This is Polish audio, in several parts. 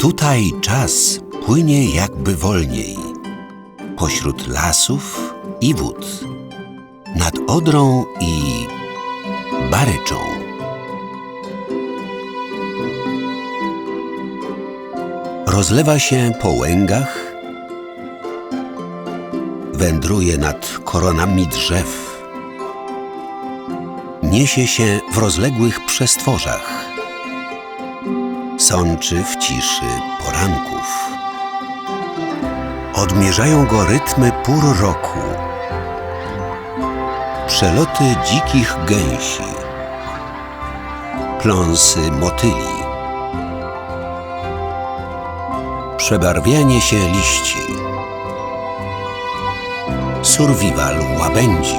Tutaj czas płynie jakby wolniej. Pośród lasów i wód. Nad Odrą i Baryczą. Rozlewa się po łęgach, wędruje nad koronami drzew, niesie się w rozległych przestworzach, sączy w ciszy poranków. Odmierzają go rytmy pór roku, przeloty dzikich gęsi, pląsy motyli, przebarwianie się liści, survival łabędzi.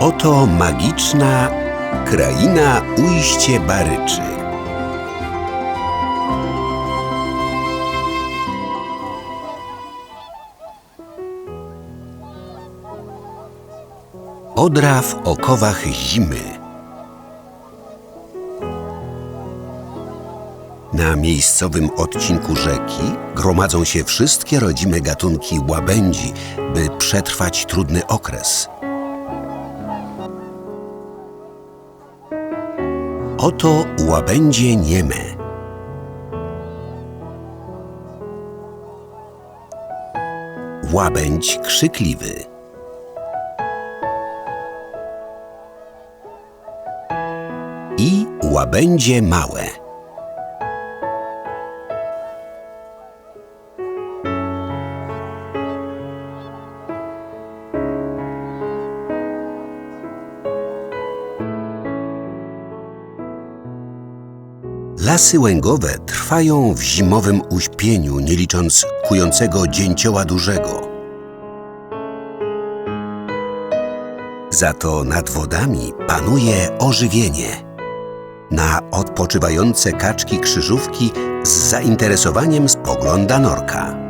Oto magiczna kraina ujście baryczy. Odra w okowach zimy. Na miejscowym odcinku rzeki gromadzą się wszystkie rodzime gatunki łabędzi, by przetrwać trudny okres. Oto łabędzie nieme. Łabędź krzykliwy. I łabędzie małe. Lasy łęgowe trwają w zimowym uśpieniu, nie licząc kującego dzięcioła dużego. Za to nad wodami panuje ożywienie. Na odpoczywające kaczki krzyżówki z zainteresowaniem spogląda norka.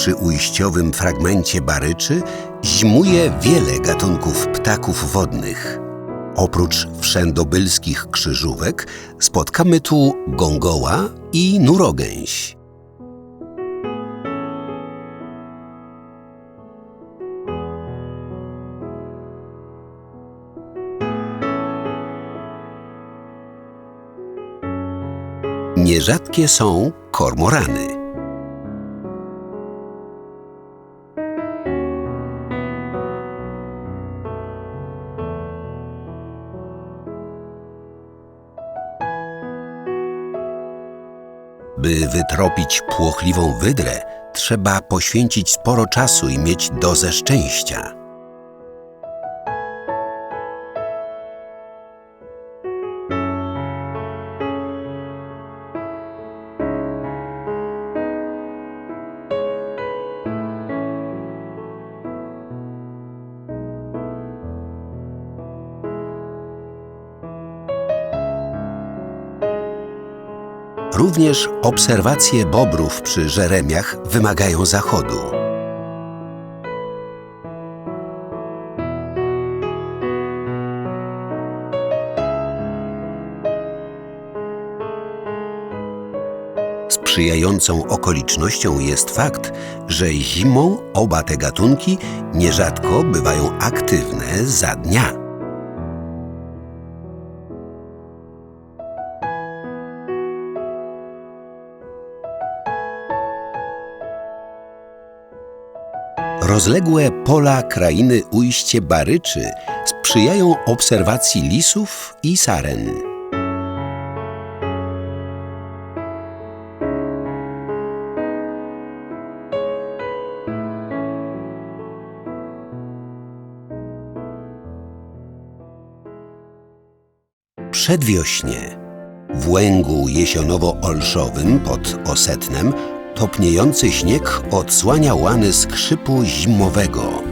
W przyujściowym fragmencie baryczy zimuje wiele gatunków ptaków wodnych. Oprócz wszędobylskich krzyżówek spotkamy tu gongoła i nurogęś. Nierzadkie są kormorany. Wytropić płochliwą wydrę, trzeba poświęcić sporo czasu i mieć dozę szczęścia. Również obserwacje bobrów przy Żeremiach wymagają zachodu. Sprzyjającą okolicznością jest fakt, że zimą oba te gatunki nierzadko bywają aktywne za dnia. Rozległe pola krainy ujście baryczy sprzyjają obserwacji lisów i saren. Przedwiośnie. W łęgu jesionowo-olszowym pod Osetnem topniejący śnieg odsłania łany skrzypu zimowego.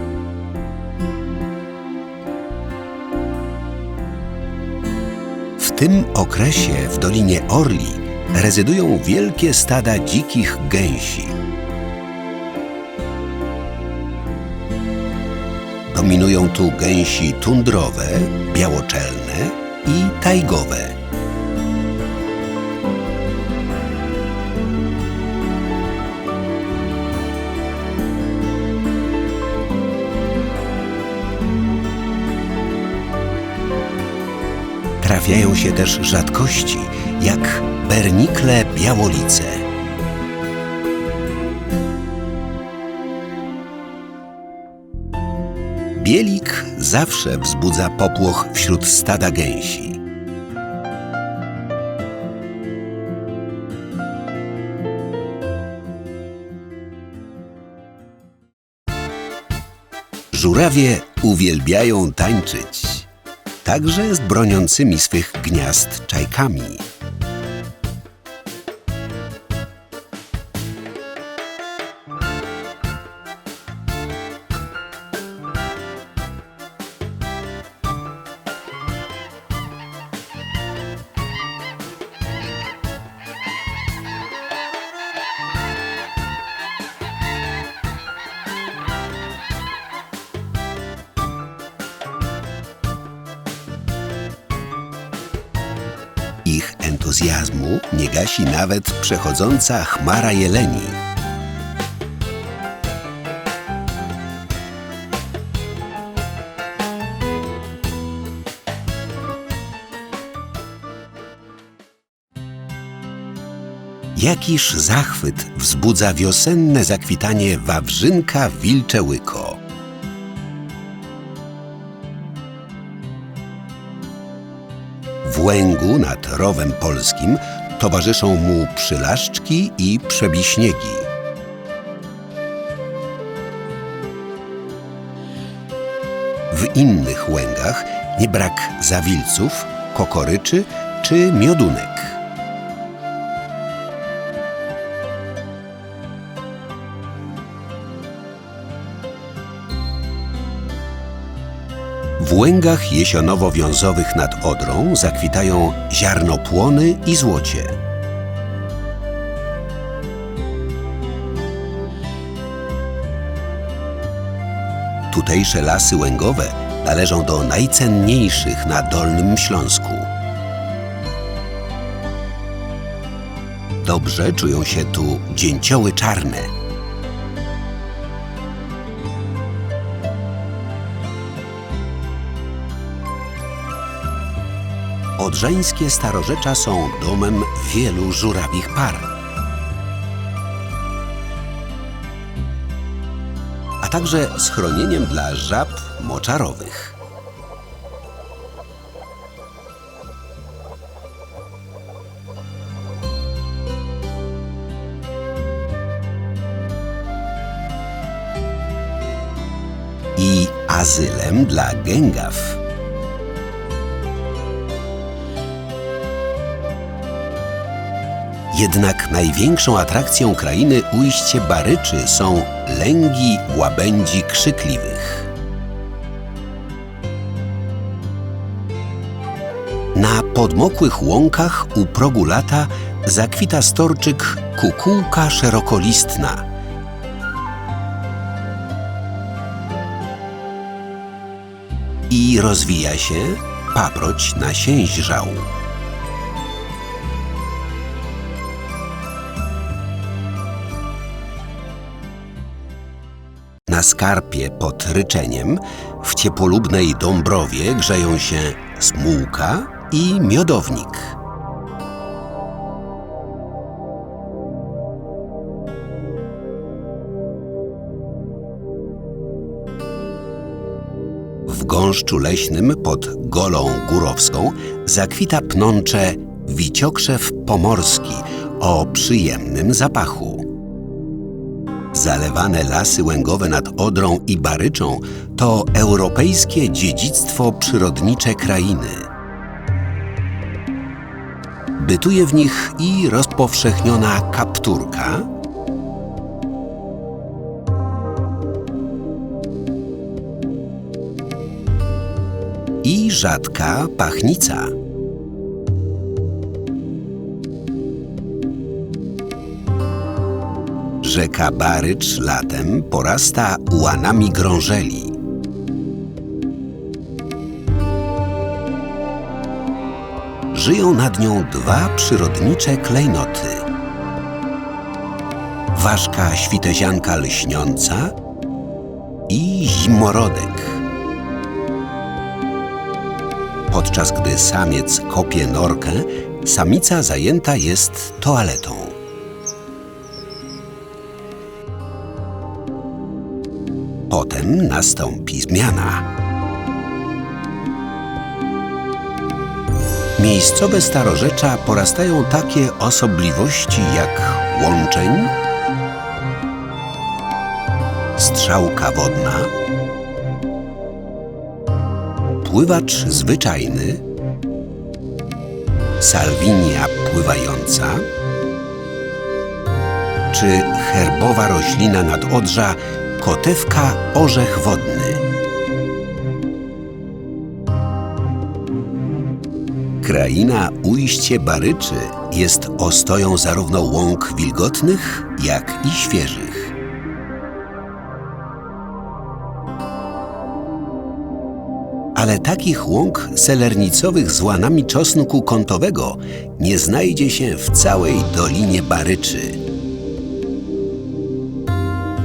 W tym okresie w Dolinie Orli rezydują wielkie stada dzikich gęsi. Dominują tu gęsi tundrowe, białoczelne i tajgowe. Trafiają się też rzadkości, jak bernikle białolice. Bielik zawsze wzbudza popłoch wśród stada gęsi. Żurawie uwielbiają tańczyć, także z broniącymi swych gniazd czajkami. Entuzjazmu nie gasi nawet przechodząca chmara jeleni. Jakiż zachwyt wzbudza wiosenne zakwitanie wawrzynka wilcze łęgu nad rowem polskim towarzyszą mu przylaszczki i przebiśniegi. W innych łęgach nie brak zawilców, kokoryczy czy miodunek. W łęgach jesionowo-wiązowych nad Odrą zakwitają ziarnopłony i złocie. Tutejsze lasy łęgowe należą do najcenniejszych na Dolnym Śląsku. Dobrze czują się tu dzięcioły czarne. Odrzańskie starorzecza są domem wielu żurawich par. A także schronieniem dla żab moczarowych. I azylem dla gęgaw. Jednak największą atrakcją krainy ujście Baryczy są lęgi łabędzi krzykliwych. Na podmokłych łąkach u progu lata zakwita storczyk kukułka szerokolistna. I rozwija się paproć na sięź żału. Na skarpie pod ryczeniem w ciepłolubnej Dąbrowie grzeją się smułka i miodownik. W gąszczu leśnym pod Golą Górowską zakwita pnącze wiciokrzew pomorski o przyjemnym zapachu. Zalewane lasy łęgowe nad Odrą i Baryczą to europejskie dziedzictwo przyrodnicze krainy. Bytuje w nich i rozpowszechniona kapturka, i rzadka pachnica. Rzeka Barycz latem porasta łanami grążeli. Żyją nad nią dwa przyrodnicze klejnoty. Ważka świtezianka lśniąca i zimorodek. Podczas gdy samiec kopie norkę, samica zajęta jest toaletą. Potem nastąpi zmiana. Miejscowe starorzecza porastają takie osobliwości jak łączeń, strzałka wodna, pływacz zwyczajny, salwinia pływająca, czy herbowa roślina nadodrza kotewka orzech wodny. Kraina Ujście Baryczy jest ostoją zarówno łąk wilgotnych, jak i świeżych. Ale takich łąk selernicowych z łanami czosnku kątowego nie znajdzie się w całej Dolinie Baryczy.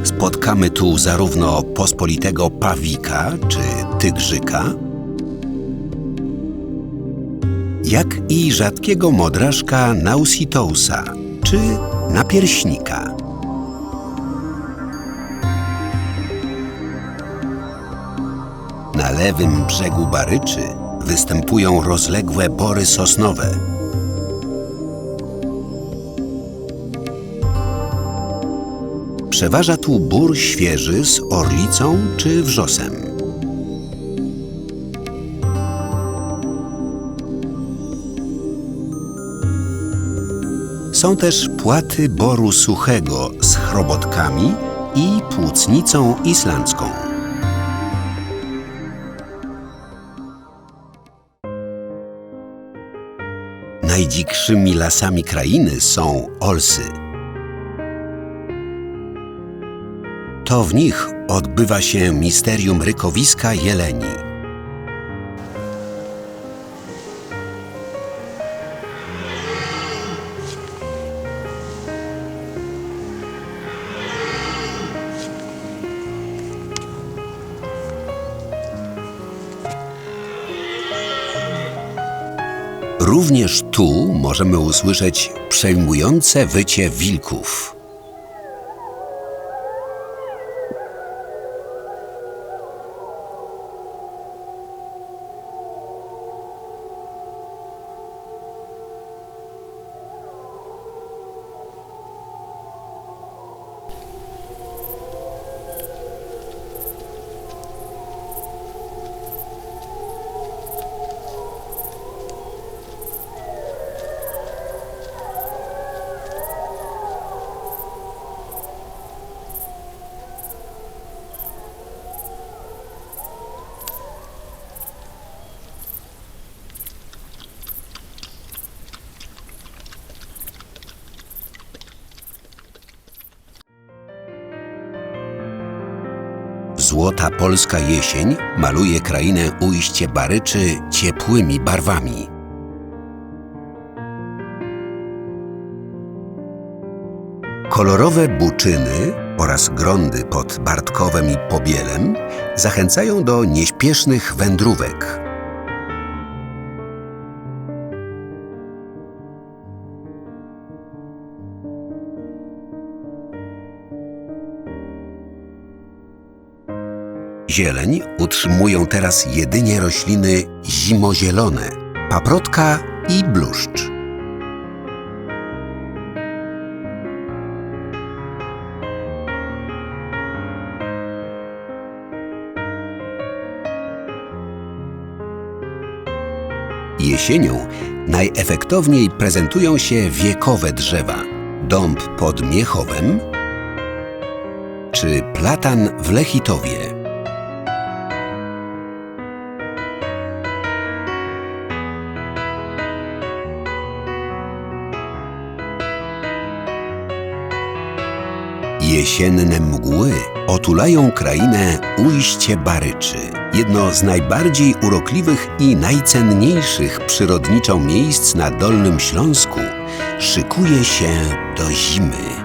Spotkamy tu zarówno pospolitego pawika czy tygrzyka, jak i rzadkiego modraszka nausitousa czy napierśnika. Na lewym brzegu Baryczy występują rozległe bory sosnowe. Przeważa tu bór świeży z orlicą czy wrzosem. Są też płaty boru suchego z chrobotkami i płucnicą islandzką. Najdzikszymi lasami krainy są olsy. To w nich odbywa się misterium rykowiska jeleni. Również tu możemy usłyszeć przejmujące wycie wilków. Złota polska jesień maluje krainę ujście Baryczy ciepłymi barwami. Kolorowe buczyny oraz grądy pod Bartkowem i Pobielem zachęcają do nieśpiesznych wędrówek. Zieleń utrzymują teraz jedynie rośliny zimozielone, paprotka i bluszcz. Jesienią najefektowniej prezentują się wiekowe drzewa. Dąb pod Miechowem czy platan w Lechitowie. Jesienne mgły otulają krainę ujście Baryczy. Jedno z najbardziej urokliwych i najcenniejszych przyrodniczo miejsc na Dolnym Śląsku szykuje się do zimy.